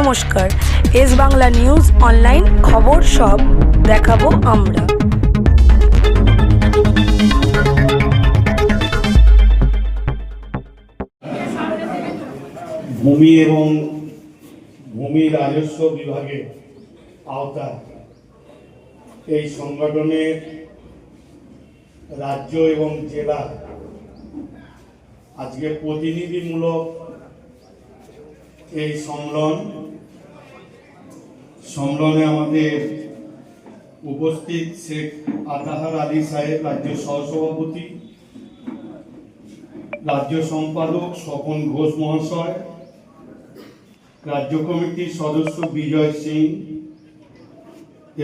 নমস্কার। S Bangla news online খবর সব দেখাবো আমরা। ভূমি এবং ভূমি রাজস্ব বিভাগের আওতায় এই সংগঠনের রাজ্য এবং জেলা আজকে প্রতিনিধিমূলক এই সম্মেলন সম্মেলনে আমাদের উপস্থিত শেখ আতাহার আলী সাহেব, রাজ্য সহসভাপতি, রাজ্য সম্পাদক স্বপন ঘোষ মহাশয়, রাজ্য কমিটির সদস্য বিজয় সিং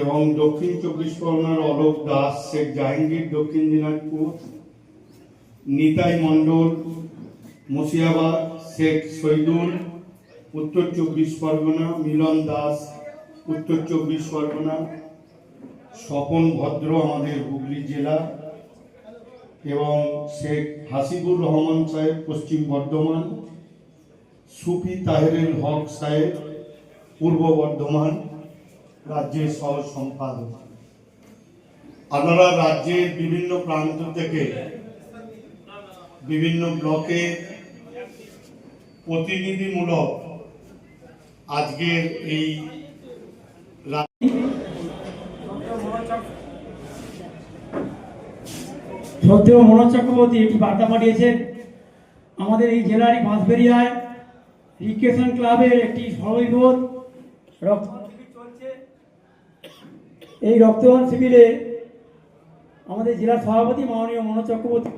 এবং দক্ষিণ চব্বিশ পরগনার অলোক দাস, শেখ জাহাঙ্গীর, দক্ষিণ দিনাজপুর, নিতাই মণ্ডল, মুর্শিদাবাদ, শেখ শহীদুল, উত্তর চব্বিশ পরগনা, মিলন দাস উত্তর চব্বিশ পরগনা, স্বপন ভদ্র আমাদের হুগলি জেলা এবং শেখ হাসিবুর রহমান সাহেব পশ্চিম বর্ধমান, সুফি তাহেরুল হক সাহেব পূর্ব বর্ধমান রাজ্যের সহ সম্পাদক আপনারা রাজ্যের বিভিন্ন প্রান্ত থেকে বিভিন্ন ব্লকে প্রতিনিধিমূলক আজকের এই শ্রদ্ধেয় মনোজ চক্রবর্তী একটি বার্তা পাঠিয়েছেন। আমাদের এই জেলারই বাঁশবেরিয়ায় রিক্রেশন ক্লাবের একটি সর্ববৃহৎ রক্তদান শিবির চলছে। এই রক্তদান শিবিরে আমাদের জেলার সভাপতি মাননীয় মনোজ চক্রবর্তী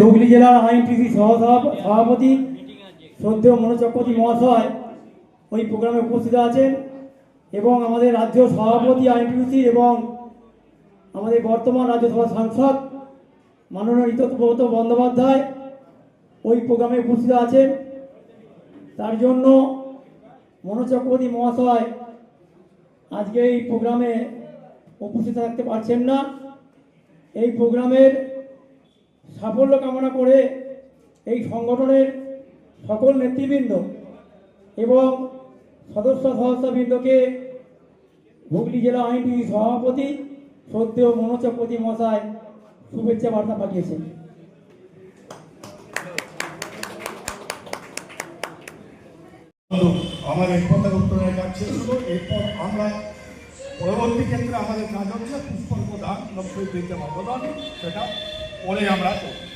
হুগলি জেলার আইনটিসি সহ সভা- সভাপতি শ্রদ্ধেয় মনোজ চক্রবর্তী মহাশয় ওই প্রোগ্রামে উপস্থিত আছেন। এবং আমাদের রাজ্য সভাপতি আইনটিসি এবং আমাদের বর্তমান রাজ্যসভা সাংসদ মাননীয় ঋতব্রত বন্দ্যোপাধ্যায় ওই প্রোগ্রামে উপস্থিত আছেন। তার জন্য মনোজ চক্রবর্তী মহাশয় আজকে এই প্রোগ্রামে উপস্থিত থাকতে পারছেন না। এই প্রোগ্রামের সাফল্য কামনা করে এই সংগঠনের সকল নেতৃবৃন্দ এবং সদস্য সদস্যবৃন্দকে হুগলি জেলা আইনটি সভাপতি শ্রদ্ধেয় চক্রবর্তী মশাই শুভেচ্ছা বার্তা পাঠিয়েছেন। আমাদের এই পতাকা উত্তোলনের কাজ শেষ হলো। এরপর আমরা পরবর্তী ক্ষেত্রে আমাদের কাজ হচ্ছে পুষ্পল প্রদান লক্ষ্মী বিদ্যা প্রদান সেটা পরে আমরা করব।